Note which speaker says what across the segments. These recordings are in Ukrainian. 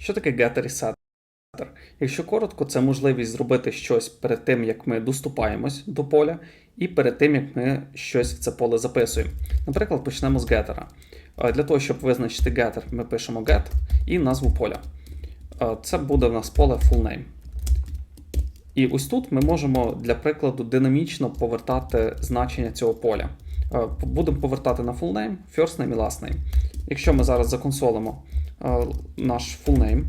Speaker 1: Що таке getter і setter? Якщо коротко, це можливість зробити щось перед тим, як ми доступаємось до поля, і перед тим, як ми щось в це поле записуємо. Наприклад, почнемо з. Е, Для того, щоб визначити getter, ми пишемо get і назву поля. Це буде в нас поле full name. І ось тут ми можемо для прикладу динамічно повертати значення цього поля. Будемо повертати на full name, first name і last name. Якщо ми зараз законсолимо наш full name,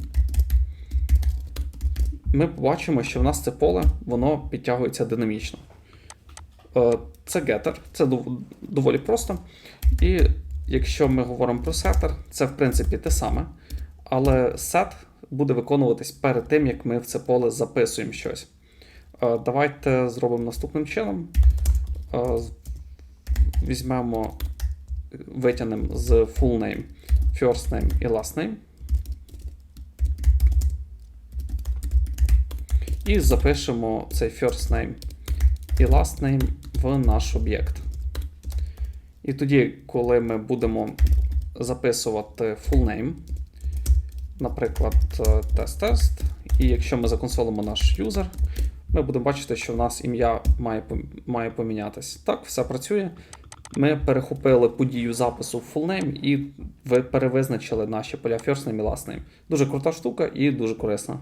Speaker 1: ми побачимо, що в нас це поле воно підтягується динамічно. Е, Це getter, це доволі просто. І якщо ми говоримо про setter, це в принципі те саме. Але set буде виконуватись перед тим, як ми в це поле записуємо щось. Е, Давайте зробимо наступним чином. Е, Візьмемо, витягнемо з full name, first name і last name. І запишемо цей first name і last name в наш об'єкт. І тоді, коли ми будемо записувати full name, наприклад, тест-тест, і якщо ми законсолимо наш юзер, ми будемо бачити, що в нас ім'я має помінятися. Так, все працює. Ми перехопили подію запису в full і ви перевизначили наші поля first name і last name. Дуже крута штука і дуже корисна.